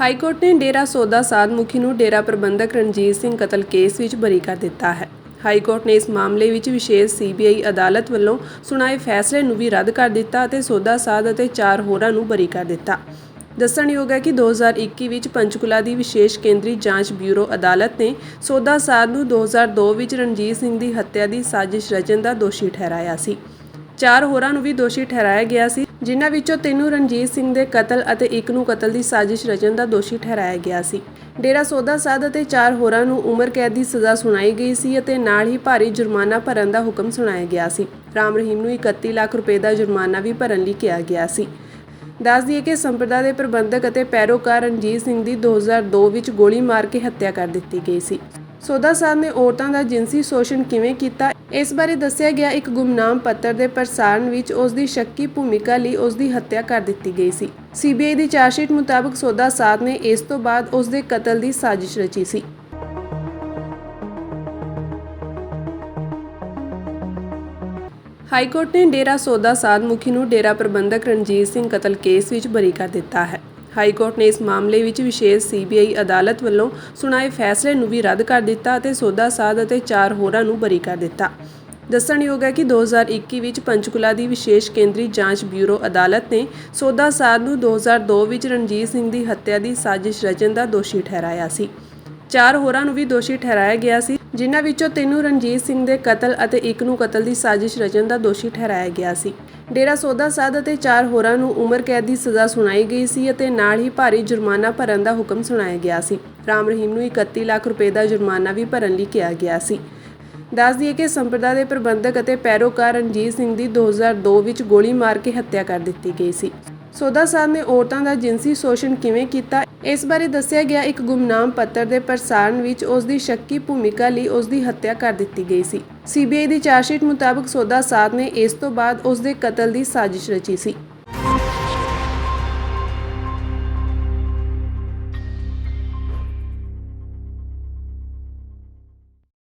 High court ਨੇ ਡੇਰਾ ਸੌਦਾ ਸਾਧ ਮੁਖੀ ਨੂੰ ਡੇਰਾ ਪ੍ਰਬੰਧਕ ਰਣਜੀਤ ਸਿੰਘ ਕਤਲ ਕੇਸ ਵਿੱਚ ਬਰੀ ਕਰ ਦਿੱਤਾ ਹੈ। ਹਾਈ ਕੋਰਟ ਨੇ ਇਸ ਮਾਮਲੇ ਵਿੱਚ ਵਿਸ਼ੇਸ਼ ਸੀਬੀਆਈ ਅਦਾਲਤ ਵੱਲੋਂ ਸੁਣਾਏ ਫੈਸਲੇ ਨੂੰ ਵੀ ਰੱਦ ਕਰ ਦਿੱਤਾ ਅਤੇ ਸੌਦਾ ਸਾਧ ਅਤੇ ਚਾਰ ਹੋਰਾਂ ਨੂੰ ਬਰੀ ਕਰ ਦਿੱਤਾ। ਦੱਸਣਯੋਗ ਹੈ ਕਿ 2021 ਵਿੱਚ ਪੰਚਕੁਲਾ ਦੀ ਵਿਸ਼ੇਸ਼ ਕੇਂਦਰੀ ਜਾਂਚ ਬਿਊਰੋ ਅਦਾਲਤ ਨੇ ਸੌਦਾ ਸਾਧ ਨੂੰ 2002 ਵਿੱਚ ਰਣਜੀਤ ਸਿੰਘ ਦੀ ਹੱਤਿਆ ਦੀ ਸਾਜ਼ਿਸ਼ ਰਚਨ ਦਾ ਦੋਸ਼ੀ ਠਹਿਰਾਇਆ ਸੀ। ਚਾਰ ਹੋਰਾਂ ਨੂੰ ਵੀ ਦੋਸ਼ੀ ਠਹਿਰਾਇਆ ਗਿਆ ਸੀ। ਜਿਨ੍ਹਾਂ ਵਿੱਚੋਂ ਤਿੰਨ ਨੂੰ ਰਣਜੀਤ ਸਿੰਘ ਦੇ ਕਤਲ ਅਤੇ ਇੱਕ ਨੂੰ ਕਤਲ ਦੀ ਸਾਜ਼ਿਸ਼ ਰਚਨ ਦਾ ਦੋਸ਼ੀ ਠਹਿਰਾਇਆ ਗਿਆ ਸੀ। ਡੇਰਾ ਸੌਦਾ ਸਾਧ ਅਤੇ ਚਾਰ ਹੋਰਾਂ ਨੂੰ ਉਮਰ ਕੈਦ ਦੀ ਸਜ਼ਾ ਸੁਣਾਈ ਗਈ ਸੀ ਅਤੇ ਨਾਲ ਹੀ ਭਾਰੀ ਜੁਰਮਾਨਾ ਭਰਨ ਦਾ ਹੁਕਮ ਸੁਣਾਇਆ ਗਿਆ ਸੀ। ਰਾਮ ਰਹੀਮ ਨੂੰ 31 ਲੱਖ ਰੁਪਏ ਦਾ ਜੁਰਮਾਨਾ ਵੀ ਭਰਨ ਲਈ ਕਿਹਾ ਗਿਆ ਸੀ। ਦੱਸ ਦਈਏ ਕਿ ਸੰਪਰਦਾ ਦੇ ਪ੍ਰਬੰਧਕ ਅਤੇ ਪੈਰੋਕਾਰ ਰਣਜੀਤ ਸਿੰਘ ਦੀ 2002 ਵਿੱਚ ਗੋਲੀ ਮਾਰ ਕੇ ਹੱਤਿਆ ਕਰ ਦਿੱਤੀ ਗਈ ਸੀ। ਸੋਦਾ ਸਾਹਿਬ ਨੇ ਔਰਤਾਂ ਦਾ ਜਿਨਸੀ ਸ਼ੋਸ਼ਣ ਕਿਵੇਂ ਕੀਤਾ? ਇਸ ਬਾਰੇ ਦੱਸਿਆ ਗਿਆ, ਇੱਕ ਗੁਮਨਾਮ ਪੱਤਰ ਦੇ ਪ੍ਰਸਾਰਣ ਵਿੱਚ ਉਸ ਦੀ ਸ਼ੱਕੀ ਭੂਮਿਕਾ ਲਈ ਉਸ ਦੀ ਹੱਤਿਆ ਕਰ ਦਿੱਤੀ ਗਈ ਸੀ। ਸੀਬੀਆਈ ਦੀ ਚਾਰਜਸ਼ੀਟ ਮੁਤਾਬਕ ਸੋਦਾ ਸਾਹਿਬ ਨੇ ਇਸ ਤੋਂ ਬਾਅਦ ਉਸ ਦੇ ਕਤਲ ਦੀ ਸਾਜ਼ਿਸ਼ ਰਚੀ ਸੀ। ਹਾਈ ਕੋਰਟ ਨੇ ਡੇਰਾ ਸੌਦਾ ਸਾਧ ਮੁਖੀ ਨੂੰ ਡੇਰਾ ਪ੍ਰਬੰਧਕ ਰਣਜੀਤ ਸਿੰਘ ਕਤਲ ਕੇਸ ਵਿੱਚ ਬਰੀ ਕਰ ਦਿੱਤਾ ਹੈ। ਹਾਈ ਕੋਰਟ ਨੇ ਇਸ ਮਾਮਲੇ ਵਿੱਚ ਵਿਸ਼ੇਸ਼ ਸੀਬੀਆਈ ਅਦਾਲਤ ਵੱਲੋਂ ਸੁਣਾਏ ਫੈਸਲੇ ਨੂੰ ਵੀ ਰੱਦ ਕਰ ਦਿੱਤਾ ਅਤੇ ਸੌਦਾ ਸਾਧ ਅਤੇ ਚਾਰ ਹੋਰਾਂ ਨੂੰ ਬਰੀ ਕਰ ਦਿੱਤਾ। ਦੱਸਣਯੋਗ ਹੈ ਕਿ 2021 ਵਿੱਚ ਪੰਚਕੁਲਾ ਦੀ ਵਿਸ਼ੇਸ਼ ਕੇਂਦਰੀ ਜਾਂਚ ਬਿਊਰੋ ਅਦਾਲਤ ਨੇ ਸੌਦਾ ਸਾਧ ਨੂੰ 2002 ਵਿੱਚ ਰਣਜੀਤ ਸਿੰਘ ਦੀ ਹੱਤਿਆ ਦੀ ਸਾਜ਼ਿਸ਼ ਰਚਨ ਦਾ ਦੋਸ਼ੀ ਠਹਿਰਾਇਆ ਸੀ। ਚਾਰ ਹੋਰਾਂ ਨੂੰ ਵੀ ਦੋਸ਼ੀ ਠਹਿਰਾਇਆ ਗਿਆ ਸੀ ਜਿਨ੍ਹਾਂ ਵਿੱਚੋਂ ਤਿੰਨ ਨੂੰ ਰਣਜੀਤ ਸਿੰਘ ਦੇ ਕਤਲ ਅਤੇ ਇੱਕ ਨੂੰ ਕਤਲ ਦੀ ਸਾਜ਼ਿਸ਼ ਰਚਨ ਦਾ ਦੋਸ਼ੀ ਠਹਿਰਾਇਆ ਗਿਆ ਸੀ। ਡੇਰਾ ਸੌਦਾ ਸਾਧ ਅਤੇ ਚਾਰ ਹੋਰਾਂ ਨੂੰ ਉਮਰ ਕੈਦ ਦੀ ਸਜ਼ਾ ਸੁਣਾਈ ਗਈ ਸੀ ਅਤੇ ਨਾਲ ਹੀ ਭਾਰੀ ਜੁਰਮਾਨਾ ਭਰਨ ਦਾ ਹੁਕਮ ਸੁਣਾਇਆ ਗਿਆ ਸੀ। ਰਾਮ ਰਹੀਮ ਨੂੰ 31 ਲੱਖ ਰੁਪਏ ਦਾ ਜੁਰਮਾਨਾ ਵੀ ਭਰਨ ਲਈ ਕਿਹਾ ਗਿਆ ਸੀ। ਦੱਸ ਦਈਏ ਕਿ ਸੰਪਰਦਾ ਦੇ ਪ੍ਰਬੰਧਕ ਅਤੇ ਪੈਰੋਕਾਰ ਰਣਜੀਤ ਸਿੰਘ ਦੀ 2002 ਵਿੱਚ ਗੋਲੀ ਮਾਰ ਕੇ ਹੱਤਿਆ ਕਰ ਦਿੱਤੀ ਗਈ ਸੀ। ਸੋਦਾ ਸਾਹਿਬ ਨੇ ਔਰਤਾਂ ਦਾ ਜਿਨਸੀ ਸ਼ੋਸ਼ਣ ਕਿਵੇਂ ਕੀਤਾ? ਇਸ ਬਾਰੇ ਦੱਸਿਆ ਗਿਆ ਇੱਕ ਗੁਮਨਾਮ ਪੱਤਰ ਦੇ ਪ੍ਰਸਾਰਣ ਵਿੱਚ ਉਸ ਦੀ ਸ਼ੱਕੀ ਭੂਮਿਕਾ ਲਈ ਉਸ ਦੀ ਹੱਤਿਆ ਕਰ ਦਿੱਤੀ ਗਈ ਸੀ। ਸੀਬੀਆਈ ਦੀ ਚਾਰਜਸ਼ੀਟ ਮੁਤਾਬਕ ਸੋਦਾ ਸਾਧ ਨੇ ਇਸ ਤੋਂ ਬਾਅਦ ਉਸ ਦੇ ਕਤਲ ਦੀ ਸਾਜ਼ਿਸ਼ ਰਚੀ ਸੀ।